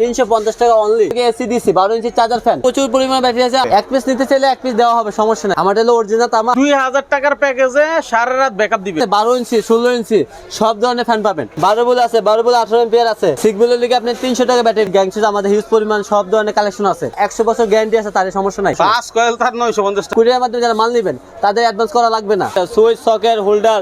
তিনশো পঞ্চাশ টাকা অনলি এসি দিছি বারো ইঞ্চি চার্জার ফ্যান প্রচুর পরিমাণ ব্যাটারি আছে। এক পিস নিতে চাইলে এক পিস দেওয়া হবে সমস্যা নেই। আমার হলো অরিজিনাল তামা। দুই হাজার টাকার প্যাকেজে সারা রাত ব্যাকআপ দিবে। বারো ইঞ্চি ষোলো ইঞ্চি সব ধরনের ফ্যান পাবেন। বারো বলে আছে বারো বলে আঠারো এম্পিয়ার আছে। সিক্স বলে লিখে আপনি তিনশো টাকা ব্যাটারি আমাদের হিউজ পরিমাণ সব ধরনের কালেকশন আছে। একশো বছর গ্যারান্টি আছে তার সমস্যা নাই। পাঁচ কয়েল তার নয়শো পঞ্চাশ কুরিয়ার মাধ্যমে যারা মাল নেবেন তাদের অ্যাডভান্স করা লাগবে না। Switch socket holder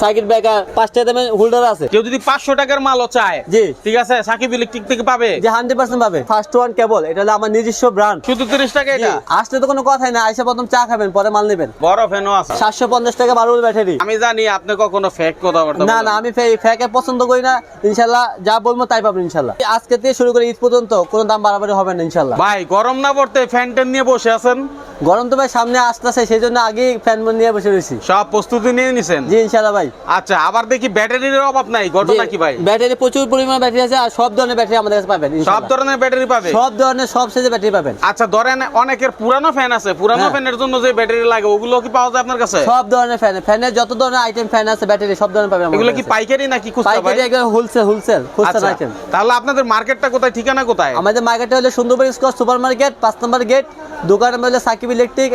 circuit breaker পাঁচটা হোল্ডার আছে। কেউ যদি পাঁচশো টাকার মালও চায় জি। ঠিক আছে? সাকিব ইলেকট্রিক থেকে পাবে? যে হান্ড্রেড পার্সেন্ট পাবে। ফার্স্ট ওয়ান কেবল এটা হলো আমার নিজস্ব ব্র্যান্ড শুধু তিরিশ টাকা এটা? আসলে তো কোনো কথাই না আইসা প্রথম চা খাবেন পরে মাল নেবেন। বড় ফ্যানও আছে। সাতশো পঞ্চাশ টাকা ব্যাটারি আমি জানি আপনি কখনো ফেক কথা বলতে না না। আমি ফ্যাকে পছন্দ করি না ইনশাল্লাহ যা বলব তাই পাবেন ইনশাল্লাহ। আজকে থেকে শুরু করে ঈদ পর্যন্ত কোনো দাম বাড়াবাড়ি হবে না ইনশাল্লাহ। ভাই গরম না পড়তে ফ্যান ট্যান নিয়ে বসে আছেন? গরম তো ভাই সামনে আসতেছে সেই জন্য আগেই ফ্যান নিয়ে বসে রয়েছি। সব প্রস্তুতি নিয়ে নিছেন? জি ইনশাল্লাহ ভাই। আচ্ছা আবার দেখি ব্যাটারির অভাব নাই ঘটনা কি ভাই? ব্যাটারি প্রচুর পরিমাণ ব্যাটারি আছে আর সব ধরনের ব্যাটারি আমাদের কাছে পাবেন সব ধরনের ব্যাটারি পাবে সব ধরনের সব সাইজের ব্যাটারি পাবেন। আচ্ছা ধরেন অনেকের পুরানো ফ্যান আছে পুরানো। ফ্যানের জন্য যে ব্যাটারি লাগে ওগুলো কি পাওয়া যায় আপনার কাছে? সব ধরনের ফ্যান ফ্যানের যত ধরনের আইটেম ফ্যান আছে ব্যাটারি সব ধরনের পাবেন এগুলো কি পাইকারি নাকি খুচরা ভাই? পাইকারি একদম হোলসেল হোলসেল খুচরা আচ্ছা আইটেম তাহলে আপনাদের মার্কেটটা কোথায় ঠিকানা কোথায়? আমাদের মার্কেটে হলো সুন্দরবন স্কোয়ার সুপার মার্কেট পাঁচ নম্বর গেট দোকান নাম হলো Sakib electric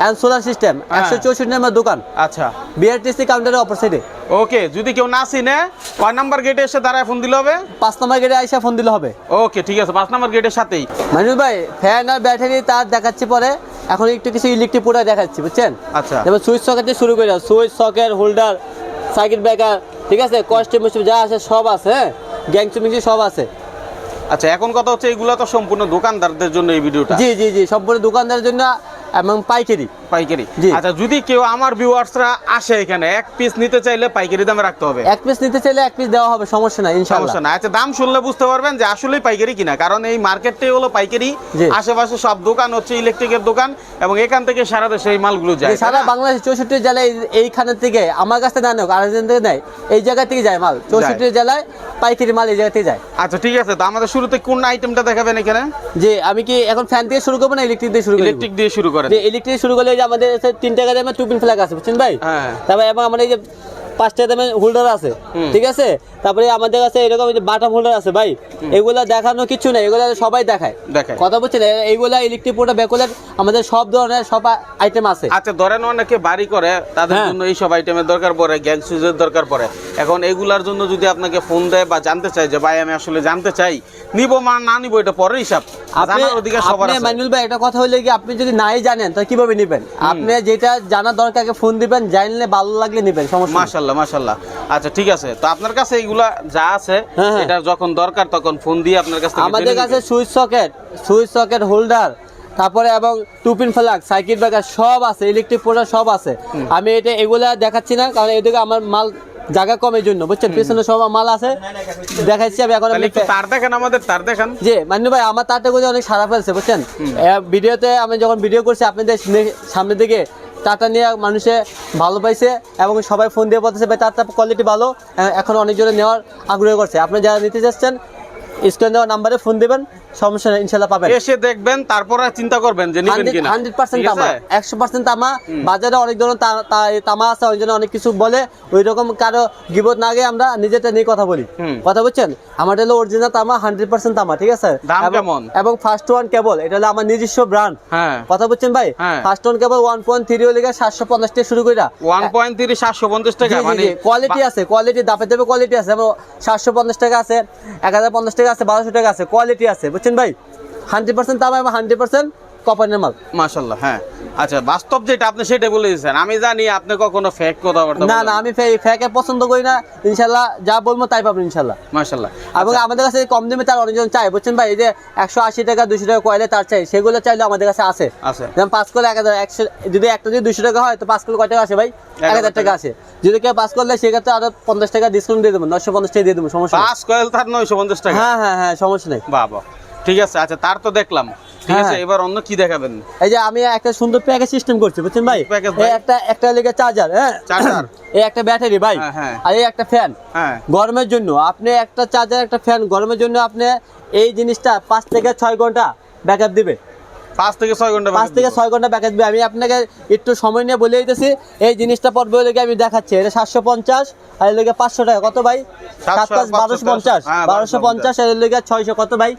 and solar system. একশো চৌষট্টি নম্বর দোকান। আচ্ছা। বিআরটিসি কাউন্টারের অপোজিটে ওকে যদি কেউ না চিনে কয় নাম্বার গেটে এসে দাঁড়ায় ফোন দিলে হবে? পাঁচ নম্বর গেটে আইসা ফোন দিলে হবে। ওকে ঠিক আছে পাঁচ নাম্বার গেটের সাথেই। মানুষ ভাই ফ্যান আর ব্যাটারি তার দেখাচ্ছি পরে। এখন একটু কিছু ইলেকট্রিক পুরো দেখাচ্ছি বুঝছেন? আচ্ছা। যেমন সুইচ সকেট দিয়ে শুরু করে switch socket holder circuit breaker ঠিক আছে? কস্টিউম যা আছে সব আছে হ্যাঁ? গ্যাংসু মিক্সি সব আছে। আচ্ছা এখন কথা হচ্ছে এগুলো তো সম্পূর্ণ দোকানদারদের জন্য এই ভিডিওটা। জি জি জি সম্পূর্ণ দোকানদারের জন্য এবং পাইকারি। পাইকারি। জি। আচ্ছা যদি কেউ আমার ভিউয়ার্সরা আসে এখানে এক পিস নিতে চাইলে পাইকারি দামে রাখতে হবে? এক পিস নিতে চাইলে এক পিস দেওয়া হবে সমস্যা নাই ইনশাআল্লাহ। সমস্যা না আচ্ছা দাম শুনলে বুঝতে পারবেন যে আসলেই পাইকারি কিনা কারণ এই মার্কেটটাই হলো পাইকারি। আশেপাশে সব দোকান হচ্ছে ইলেকট্রিকের দোকান এবং এখান থেকে সারা দেশে এই মালগুলো যায় সারা বাংলাদেশ চৌষট্টি জেলায় এই- এইখানে থেকে আমার কাছে না নেই আরেকজন থেকে নেয় এই জায়গা থেকে যায় মাল। চৌষট্টি জেলায় পাইকারি মাল এই জায়গা থেকে যায়। আচ্ছা ঠিক আছে। তো আমাদের শুরুতে কোন আইটেমটা দেখাবেন এখানে? যে আমি কি এখন ফ্যান থেকে শুরু করব না ইলেকট্রিক দিয়ে শুরু করব ইলেকট্রিক দিয়ে শুরু করেন। যে ইলেকট্রিক শুরু করলে যে আমাদের তিনটা তিন টাকা দামে টু পিন ফ্ল্যাগ আছে বুঝছেন ভাই হ্যাঁ। তারপরে এবং আমাদের এই যে পাঁচ টাকা দামে হোল্ডার আছে ঠিক আছে? তারপরে আমাদের কাছে এরকম বাটাম হোল্ডার আছে ভাই এগুলা দেখানো কিছু নাই এগুলা সবাই দেখায়। কথা বলছেন এইগুলা ইলেকট্রিক ব্যাকুলার আমাদের সব ধরনের সব আইটেম আছে। আচ্ছা ধরেন অনেকে বাড়ি করে তাদের হ্যাঁ। জন্য এই সব আইটেমের দরকার পড়ে গ্যাং সুইচের দরকার পড়ে। এখন এগুলার জন্য যদি আপনাকে ফোন দেয় বা জানতে চাই যে ভাই আমি আসলে জানতে চাই নিব মা না নিব এটা পরের হিসাব। আপনি ভাই একটা কথা হলে কি আপনি যদি নাই জানেন তাহলে কীভাবে নেবেন? আপনি যেটা জানার দরকার ফোন দিবেন জানলে ভালো লাগলে নেবেন সমস্যা। মাশাল্লাহ মাশাল্লাহ আচ্ছা ঠিক আছে। তো আপনার কাছে এইগুলা যা আছে হ্যাঁ, হ্যাঁ। এটা যখন দরকার তখন ফোন দিয়ে আপনার কাছ আমাদের কাছে switch socket switch socket holder তারপরে এবং টুপিন ফ্লাগ সাইকেল ব্রেকার সব আছে ইলেকট্রিক পোর্টার সব আছে। আমি এটা এগুলা দেখাচ্ছি না কারণ এদিকে আমার মাল জায়গা কম এই জন্য বুঝছেন পিছনে সব মাল আছে দেখাচ্ছি আমি এখন তার দেখেন আমাদের তার দেখেন। জি মান্নু ভাই আমার তারটা করে অনেক সারা ফেলছে বুঝছেন? ভিডিওতে আমি যখন ভিডিও করছি আপনাদের সামনে- দিকে টাটা নিয়ে মানুষে ভালো পাইছে এবং সবাই ফোন দিয়ে বলতেছে, ভাই তারটা কোয়ালিটি ভালো। এখন অনেকজনে নেওয়ার আগ্রহ করছে। আপনি যারা নিতে চাচ্ছেন স্ক্রিন দেওয়া নাম্বারে ফোন দিবেন সমস্যা নেই ইনশাল্লাহ পাবেন। এসে দেখবেন তারপর চিন্তা করবেন যে নিবেন কিনা। হান্ড্রেড পার্সেন্ট ঠিক তামা আছে? একশো পার্সেন্ট তামা। বাজারে অনেক ধরনের তামা আছে জন্য অনেক কিছু বলে ওই রকম কারও গিবত না আমরা নিজেটা নিয়ে কথা বলি। কথা বুঝছেন? হলো অরিজিনাল তামা হান্ড্রেড পার্সেন্ট তামা ঠিক আছে? দাম কেমন? এবং ফার্স্ট ওয়ান কেবল এটা হলো আমার নিজস্ব ব্র্যান্ড কথা বুঝছেন ভাই। ফার্স্ট ওয়ান কেবল ওয়ান পয়েন্ট থ্রি হলে সাতশো পঞ্চাশ টাকা শুরু তিরিশ সাতশো পঞ্চাশ টাকা মানে কোয়ালিটি আছে কোয়ালিটি দাপে দাপে কোয়ালিটি আছে এবং সাতশো পঞ্চাশ টাকা আছে এক হাজার পঞ্চাশ টাকা আছে বারোশো টাকা আছে কোয়ালিটি আছে বুঝছেন ভাই? হান্ড্রেড পার্সেন্ট তামা হান্ড্রেড পার্সেন্ট মাল। মাশাল্লাহ হ্যাঁ। আচ্ছা বাস্তব যেটা আপনি সেটা বলে দিয়েছেন। আমি জানি আপনি কখনো ফেক কথা না না আমি ফ্যাকে পছন্দ করি না। ইনশাল্লাহ যা বলব তাই পাবেন ইনশাল্লাহ মাশাল্লাহ এবং আমাদের কাছে কম দামে তার অনেকজন চাই। বুঝছেন ভাই এই যে একশো আশি টাকা দুশো টাকা কয়লে তার চাই সেগুলো চাইলে আমাদের কাছে আছে। আছে। যেমন পাঁচ করলে এক হাজার একশো যদি একটা যদি দুশো টাকা হয় তো পাঁচ করলে কয় টাকা আসে ভাই? এক হাজার টাকা আসে। যদি কেউ পাস করলে সেক্ষেত্রে আরও পঞ্চাশ টাকা ডিসকাউন্ট দিয়ে দেবো নশো পঞ্চাশ টাকা দিয়ে দেবো সমস্যা কয়েল তার নয়শো পঞ্চাশ টাকা। হ্যাঁ হ্যাঁ হ্যাঁ সমস্যা নেই। বাবা। ঠিক আছে আচ্ছা তার তো দেখলাম। ঠিক হ্যাঁ, আছে। এবার অন্য কি দেখাবেন? এই যে আমি একটা সুন্দর প্যাকেজ সিস্টেম করছি বুঝছেন ভাই? একটা একটা লেগে চার্জার হ্যাঁ? চার্জার এই একটা ব্যাটারি ভাই। হ্যাঁ, হ্যাঁ। আর এই একটা ফ্যান গরমের জন্য আপনি একটা চার্জার একটা ফ্যান গরমের জন্য আপনি এই জিনিসটা পাঁচ থেকে ছয় ঘণ্টা ব্যাকআপ দিবে। পাঁচ থেকে ছয় ঘণ্টা পাঁচ থেকে ছয় ঘণ্টা প্যাকেজ দিবে। আমি আপনাকে একটু সময় নিয়ে বলে দিতেছি এই জিনিসটা পড়বে লেগে আমি দেখাচ্ছি। এটা সাতশো পঞ্চাশ আর এর লেগে পাঁচশো টাকা। কত ভাই? সাত পাঁচ বারোশো পঞ্চাশ। বারোশো পঞ্চাশ। আর এর লেগে ছয়শো। কত ভাই?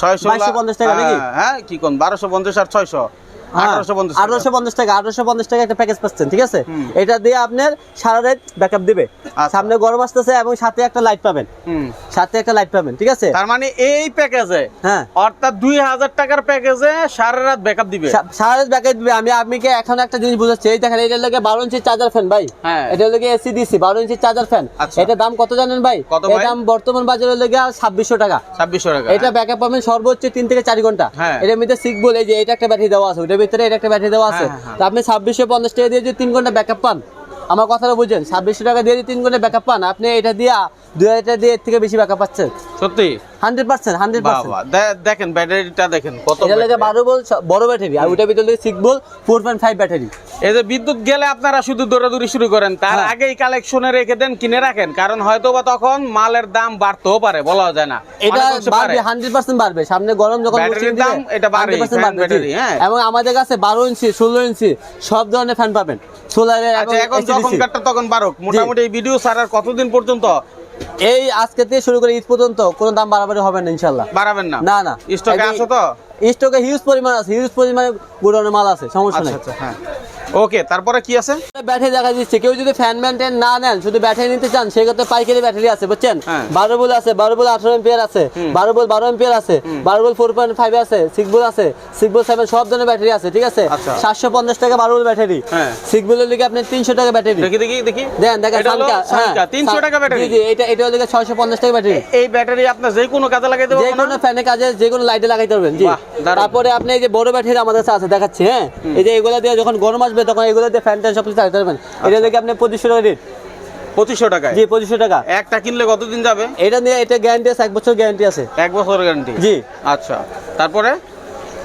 ছয়শো পঞ্চাশ টাকা নাকি? হ্যাঁ কি কোন বারোশো পঞ্চাশ আর ছয়শো আঠারোশো পঞ্চাশ টাকা। আঠারোশো পঞ্চাশ টাকা একটা প্যাকেজ পাচ্ছেন ঠিক আছে? এটা দিয়ে আপনার সারা রাত ব্যাকআপ দিবে। আচ্ছা। সামনে গরম আসতেছে এবং সাথে একটা লাইট পাবেন। সাথে একটা লাইট পাবেন ঠিক আছে? তার মানে এই প্যাকেজে হ্যাঁ। অর্থাৎ দুই হাজার টাকার প্যাকেজে সারা রাত ব্যাকআপ দিবে। সারা রাত ব্যাকআপ দিবে। আমি আপনাকে এখন একটা জিনিস বুঝাচ্ছি? এই দেখেন এটার লাগে বারো ইঞ্চি চার্জার ফ্যান ভাই। হ্যাঁ। এটা লাগে এসি ডিসি বারো ইঞ্চি চার্জার ফ্যান আচ্ছা। এটা দাম কত জানেন ভাই? এর দাম বর্তমান বাজারে লেগে ছাব্বিশশো টাকা। ছাব্বিশশো টাকা। এটা ব্যাকআপ পাবেন সর্বোচ্চ তিন থেকে চার ঘণ্টা। হ্যাঁ। এটার মধ্যে সিক বলে যে এটা একটা ব্যাটারি দেওয়া আছে ভিতরে এটা একটা ব্যাটারি দেওয়া আছে। হ্যাঁ, হ্যাঁ, তো আপনি ছাব্বিশশো পঞ্চাশ টাকা দিয়ে যদি তিন ঘণ্টা ব্যাকআপ পান আমার কথাটা বুঝেন ছাব্বিশশো টাকা দিয়ে যদি তিন ঘণ্টা ব্যাকআপ পান আপনি এটা দিয়ে দুই হাজার দিয়ে এর থেকে বেশি পাচ্ছেন সত্যি হান্ড্রেড পার্সেন্ট হান্ড্রেড পার্সেন্ট দেখেন ব্যাটারিটা দেখেন কত এটা লাগে। বারো বল বড় ব্যাটারি আর ওটার ভিতরে সিক্স বল ফোর পয়েন্ট ফাইভ ব্যাটারি এই যে বিদ্যুৎ গেলে আপনারা শুধু দৌড়াদৌড়ি শুরু করেন তার হ্যাঁ। আগেই কালেকশনে রেখে দেন কিনে রাখেন কারণ হয়তো বা তখন মালের দাম বাড়তেও পারে বলা যায় না এটা। বাড়বে হান্ড্রেড পার্সেন্ট বাড়বে সামনে গরম যখন ব্যাটারির দাম এটা বাড়বেই, 100% বাড়বে, ব্যাটারি, হ্যাঁ। এবং আমাদের কাছে বারো ইঞ্চি ষোলো ইঞ্চি সব ধরনের ফ্যান পাবেন সোলারের আচ্ছা এখন যখন তখন বারুক মোটামুটি ভিডিও ছাড়ার কতদিন পর্যন্ত এই আজকে থেকে শুরু করে ঈদ পর্যন্ত কোন দাম বাড়াবাড়ি হবে না ইনশাল্লাহ বাড়াবেন না? না না। স্টকে আছে তো? স্টকে হিউজ পরিমাণ আছে হিউজ পরিমাণে গুড়ানোর মাল আছে সমস্যা আচ্ছা নেই। আচ্ছা হ্যাঁ। ওকে তারপরে কি আছে? ব্যাটারি দেখা দিচ্ছে। কেউ যদি ফ্যান ম্যান্টেন না নেন শুধু ব্যাটারি নিতে চান সেক্ষেত্রে পাইকারি ব্যাটারি আছে বুঝছেন? হ্যাঁ। বারো বল আছে বারো বল আঠারো এম্পিয়ার আছে বারো বল বারো এম্পিয়ার আছে বারো বল ফোর পয়েন্ট ফাইভ আছে সিক্স বল আছে সিক্স বল সেভেন সব ধরনের ব্যাটারি আছে ঠিক আছে? আচ্ছা। সাতশো পঞ্চাশ টাকা বারো বল ব্যাটারি। সিক্স বলের লিগে আপনি তিনশো টাকা ব্যাটারি দেখি দেখি দেখি। দেন দেখেন হ্যাঁ। 300 টাকা ব্যাটারি জি জি এটা এটা হলো ছয়শো পঞ্চাশ টাকা ব্যাটারি এই ব্যাটারি আপনার যে কোনো কাজে লাগাইতে যে পারবেন কোনো ফ্যানের কাজে যে কোনো লাইটে লাগাইতে পারবেন জি। তারপরে আপনি এই যে বড় ব্যাটারি আমাদের কাছে আছে দেখাচ্ছি হ্যাঁ? এই যে এগুলো দিয়ে যখন গরম আসবে তখন এগুলোতে ফ্যান ট্যান সব কিছু থাকতে পারবেন এটা দেখে আপনি পঁচিশশো টাকা রেট পঁচিশশো টাকা জি পঁচিশশো টাকা। একটা কিনলে কতদিন যাবে? এটা নিয়ে এটা গ্যারান্টি আছে এক বছর গ্যারান্টি আছে। এক বছর গ্যারান্টি জি। আচ্ছা। তারপরে?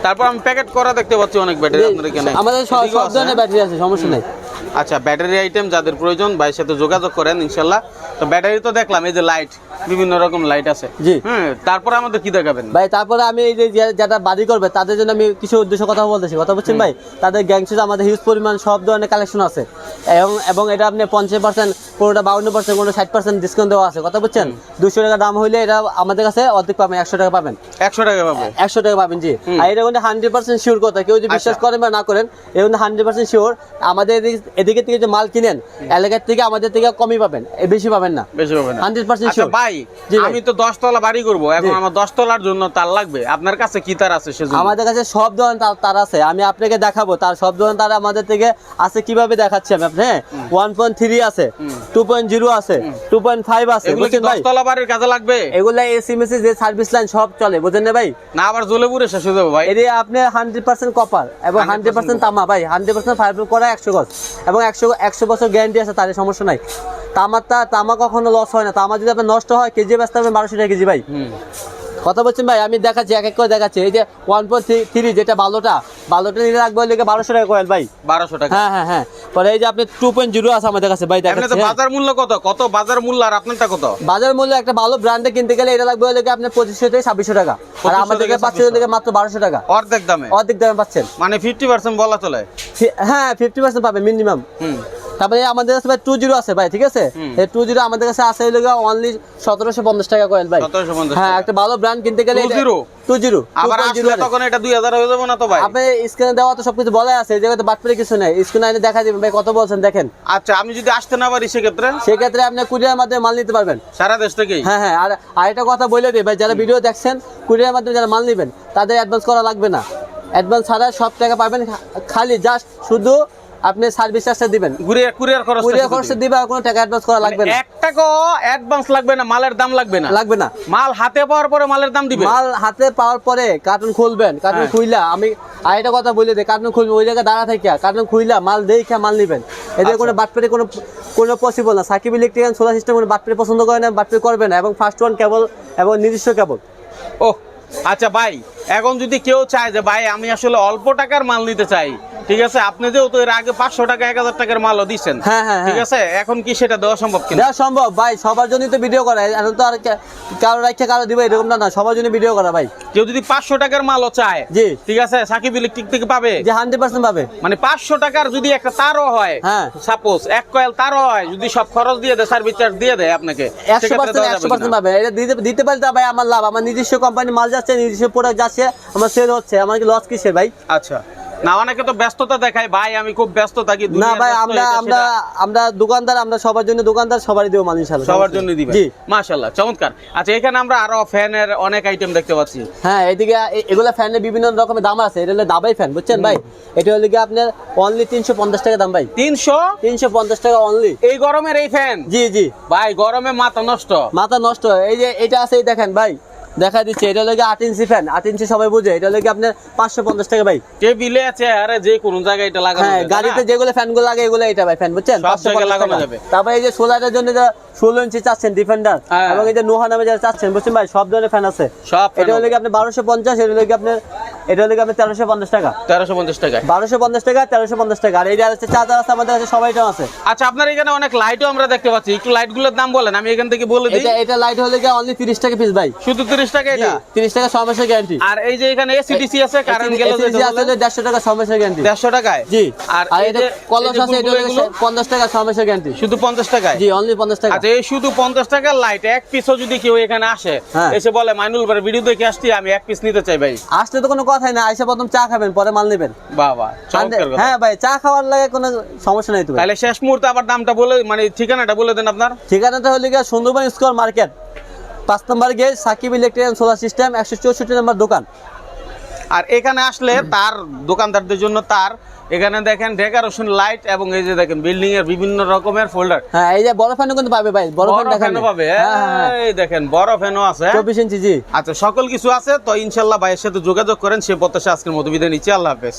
তারপর আমি প্যাকেট করা দেখতে পাচ্ছি অনেক ব্যাটারি আপনার এখানে। আমাদের সব ধরনের? ব্যাটারি আছে সমস্যা নেই। আচ্ছা ব্যাটারি আইটেম যাদের প্রয়োজন ভাইয়ের সাথে যোগাযোগ করেন ইনশাল্লাহ। তো ব্যাটারি তো দেখলাম এই যে লাইট বিভিন্ন রকম লাইট আছে। জি। হ্যাঁ তারপরে আমাদের কি দেখাবেন? ভাই তারপরে আমি এই যে যারা বাড়ি করবে তাদের জন্য আমি কিছু উদ্দেশ্য কথা বলতেছি। কথা বলছেন ভাই তাদের গ্যাংসুজ আমাদের হিউজ পরিমাণ সব ধরনের কালেকশন আছে। এবং এবং এটা আপনি পঞ্চাশ পার্সেন্ট কোনোটা বাউন্ন পার্সেন্ট কোনো ষাট পার্সেন্ট ডিসকাউন্ট দেওয়া আছে। কথা বলছেন? দুশো টাকা দাম হইলে এটা আমাদের কাছে অর্ধেক পাবেন একশো টাকা পাবেন। একশো টাকা পাবেন। একশো টাকা পাবেন জি। আর এটা কিন্তু হান্ড্রেড পার্সেন্ট শিওর কথা। কেউ যদি বিশ্বাস আচ্ছা। করেন বা না করেন এটা কিন্তু হান্ড্রেড পার্সেন্ট শিওর আমাদের এদিকে- থেকে যে মাল কিনেন এলাকার থেকে আমাদের থেকে কমই পাবেন বেশি পাবেন না। বেশি হবে না। 100% আচ্ছা ভাই আমি তো দশতলা বাড়ি করব এখন আমার দশতলার জন্য তার লাগবে। আপনার কাছে কি তার আছে সেজন্য? আমাদের কাছে সব ধরনের তার- আছে। আমি আপনাকে দেখাবো তার সব ধরনের তার আমাদের থেকে আছে কীভাবে দেখাচ্ছি আমি আপনি ওয়ান পয়েন্ট থ্রি আছে টু পয়েন্ট জিরো আছে টু পয়েন্ট ফাইভ আছে দশতলা বাড়ির কাজে লাগবে? এগুলা এসি মেসি যে সার্ভিস লাইন সব চলে বুঝেন না ভাই? না আবার জ্বলে পুড়ে শেষ হয়ে যাবে ভাই। এটি আপনি হান্ড্রেড পার্সেন্ট কপার এবং হান্ড্রেড পার্সেন্ট তামা ভাই। হান্ড্রেড পার্সেন্ট ফাইভ করা একশো গজ। এবং একশো একশো বছর গ্যারান্টি আছে তার সমস্যা নাই। তামারটা তামা কখনো লস হয় না। তামা যদি আপনার নষ্ট হয়, কেজি বেচতে হবে বারোশো টাকা কেজি ভাই। কথা বলছেন ভাই আমি দেখাচ্ছি এক এক করে দেখাচ্ছি। এই যে ওয়ান পয়েন্ট থ্রি যেটা ভালোটা ভালোটা নিলে রাখব লেগে বারোশো টাকা কয়েল ভাই? বারোশো টাকা। হ্যাঁ হ্যাঁ হ্যাঁ। পরে এই যে আপনি টু পয়েন্ট জিরো আছে আমাদের কাছে ভাই দেখাচ্ছি হ্যাঁ। বাজার মূল্য কত? কত বাজার মূল্য আর আপনারটা কত? বাজার মূল্য একটা ভালো ব্র্যান্ডে কিনতে গেলে এটা লাগবে লেগে আপনার পঁচিশশো থেকে ছাব্বিশশো টাকা। আর 2500 আমাদের থেকে পাচ্ছে লেগে মাত্র বারোশো টাকা। অর্ধেক দামে? অর্ধেক দামে পাচ্ছেন। মানে ফিফটি পার্সেন্ট বলা চলে। হ্যাঁ ফিফটি পার্সেন্ট পাবে মিনিমাম হুম। তারপরে আমাদের কাছে ভাই টু জিরো আছে ভাই ঠিক আছে? এই টু জিরো আমাদের কাছে আছে অনলি সতেরোশো পঞ্চাশ টাকা কয়েল ভাই। হ্যাঁ একটা ভালো ব্র্যান্ড কিনতে গেলে 20? টু জিরো আবার তখন এটা দুই হাজার হয়ে যাবে না তো ভাই? আপনি স্ক্রিনে দেওয়া তো সবকিছু বলাই আছে এই জায়গাতে বাটপারে কিছু নেই। স্ক্রিনে আইনে দেখা দিবেন ভাই কত বলছেন দেখেন। আচ্ছা আমি যদি আসতে না পারি সেক্ষেত্রে? সেক্ষেত্রে আপনি কুরিয়ার মাধ্যমে মাল নিতে পারবেন। সারা দেশ থেকেই? হ্যাঁ হ্যাঁ আর আরেকটা কথা বলে দিই ভাই যারা ভিডিও দেখছেন কুরিয়ার মাধ্যমে যারা মাল নেবেন তাদের অ্যাডভান্স করা লাগবে না। অ্যাডভান্স ছাড়া সব টাকা পাবেন খালি জাস্ট শুধু আপনি সার্ভিস চার্জটা দিবেন। কুরিয়ার কুরিয়ার খরচ কুরিয়ার খরচা দিবে আর কোনো টাকা অ্যাডভান্স করা লাগবে না। এক টাকাও অ্যাডভান্স লাগবে না মালের দাম লাগবে না। লাগবে না। মাল হাতে পাওয়ার পরে মালের দাম দিবে মাল হাতে পাওয়ার পরে কার্টুন খুলবেন। কার্টুন হ্যাঁ। খুইলা আমি আরেকটা কথা বলে দিই কার্টুন খুলবেন ওই জায়গায় দাঁড়া থেকে কার্টুন খুইলা মাল দেখে মাল নিবেন। এদের কোনো বাটপারি কোনো কোনো পসিবল না। সাকিব ইলেকট্রিক্যাল সোলার সিস্টেম কোনো বাটপারি পছন্দ করে না বাটপারি করবে না। এবং ফার্স্ট ওয়ান কেবল এবং নিজস্ব কেবল ও আচ্ছা ভাই এখন যদি কেউ চায় যে ভাই আমি আসলে অল্প টাকার মাল নিতে চাই ঠিক আছে? আপনি যেহেতু এর আগে পাঁচশো টাকা এক হাজার টাকার মালও দিচ্ছেন হ্যাঁ, হ্যাঁ, ঠিক হ্যাঁ। আছে? এখন কি সেটা দেওয়া সম্ভব কিনা? দেওয়া সম্ভব ভাই সবার জন্যই তো ভিডিও করা। এখন তো আর কারও রাখছে কারও দিবে এরকম না না সবার জন্য ভিডিও করা ভাই। কেউ যদি পাঁচশো টাকার মালও চায় জি। ঠিক আছে? সাকিব ইলেকট্রিক থেকে পাবে? যে হান্ড্রেড পার্সেন্ট পাবে। মানে পাঁচশো টাকার যদি একটা তারও হয় হ্যাঁ। সাপোজ এক কয়েল তারও হয় যদি সব খরচ দিয়ে দেয় সার্ভিস চার্জ দিয়ে দেয় আপনাকে একশো পার্সেন্ট একশো পার্সেন্ট পাবে। এটা দিতে দিতে পারি তা ভাই আমার লাভ। আমার নিজস্ব কোম্পানি মাল যাচ্ছে নিজস্ব প্রোডাক্ট যাচ্ছে আমার সেল হচ্ছে আমার কি লস কিসে ভাই? আচ্ছা। না অনেকে তো ব্যস্ততা দেখায় ভাই আমি খুব ব্যস্ত থাকি না ভাই আমরা আমরা আমরা দোকানদার আমরা সবার জন্য দোকানদার সবারই দেবো মাল ইনশাল্লাহ সবার জন্য দিবেন। জি। মাশাল্লাহ চমৎকার। আচ্ছা এখানে আমরা আরও ফ্যানের অনেক আইটেম দেখতে পাচ্ছি। হ্যাঁ এদিকে এগুলা ফ্যানের বিভিন্ন রকমের দাম আছে এটা হলো দাবাই ফ্যান বুঝছেন ভাই? এটা হলো কি আপনার অনলি তিনশো পঞ্চাশ টাকা দাম ভাই। তিনশো? তিনশো পঞ্চাশ টাকা অনলি এই গরমের এই ফ্যান? জি জি। ভাই গরমে মাথা নষ্ট। মাথা নষ্ট এই যে এটা আছে এই দেখেন ভাই। দেখা দিচ্ছে এটা লাগে আট ইঞ্চি ফ্যান আট ইঞ্চি সবাই বুঝে এটা লাগে আপনার পাঁচশো পঞ্চাশ টাকা ভাই টেবিলে আছে আরে যে কোনো জায়গায় এটা লাগানো হ্যাঁ গাড়িতে? যেগুলো ফ্যানগুলো লাগে এগুলো এটা ভাই ফ্যান বুঝছেন পাঁচশো টাকা লাগানো যাবে। তারপরে এই যে সোলারের জন্য যে ষোলো ইঞ্চি চাচ্ছেন ডিফেন্ডার হ্যাঁ। এবং এই যে নোহা নামে যারা চাচ্ছেন বুঝছেন ভাই সব ধরনের ফ্যান আছে সব এটা লাগে আপনার বারোশো পঞ্চাশ এটা লাগে আপনার এটা হলো কি আপনার তেরোশো পঞ্চাশ টাকা। তেরোশো পঞ্চাশ টাকায়। বারোশো পঞ্চাশ টাকা তেরোশো পঞ্চাশ টাকা। আর হচ্ছে চার্জার আছে আমাদের কাছে সবাইটা আছে। আচ্ছা আপনার এখানে অনেক লাইটও আমরা দেখতে পাচ্ছি। একটু দাম বলেন আমি এখান থেকে বলে দিই। এটা লাইট হলে কি অনলি তিরিশ টাকা পিস ভাই। শুধু তিরিশ টাকা এটা? তিরিশ টাকা মাসের গ্যারান্টি আর এই যে এখানে এসিডিসি আছে কারেন্ট গেলে দেড়শো টাকা মাসের গ্যারান্টি দেড়শো টাকায়? জি। আর এটা কলস আছে এটা পঞ্চাশ টাকা ছ মাসের গ্যারান্টি শুধু পঞ্চাশ টাকায়? জি অনলি পঞ্চাশ টাকা। আচ্ছা এই শুধু পঞ্চাশ টাকার লাইট এক পিসও যদি কেউ এখানে আসে হ্যাঁ। এসে বলে মাইনুল ভাই ভিডিও দেখে আসছি আমি এক পিস নিতে চাই ভাই। আসলে তো কোনো কথাই না আইসা প্রথম চা খাবেন পরে মাল নেবেন। বাবা হ্যাঁ ভাই চা খাওয়ার লাগে কোনো সমস্যা নাই তো তাহলে শেষ মুহূর্তে আবার দামটা বলে মানে ঠিকানাটা বলে দেন আপনার। ঠিকানাটা হলে গিয়ে সুন্দরবন স্কোয়ার মার্কেট পাঁচ number gate Sakib electric solar system একশো চৌষট্টি নম্বর দোকান। আর এখানে আসলে তার দোকানদারদের জন্য তার এখানে দেখেন ডেকারেশন লাইট এবং এই যে দেখেন বিল্ডিং এর বিভিন্ন রকমের ফোল্ডার হ্যাঁ এই যে বড় ফ্যানও কিন্তু পাবে ভাই বড় ফ্যান দেখেন পাবে। হ্যাঁ হ্যাঁ এই দেখেন বড় ফ্যানও আছে। চব্বিশ ইঞ্চি জি। আচ্ছা সকল কিছু আছে তো ইনশাআল্লাহ ভাইয়ের সাথে যোগাযোগ করেন সে প্রত্যাশা আজকের মতো বিদায় নিচ্ছি। আল্লাহ হাফেজ।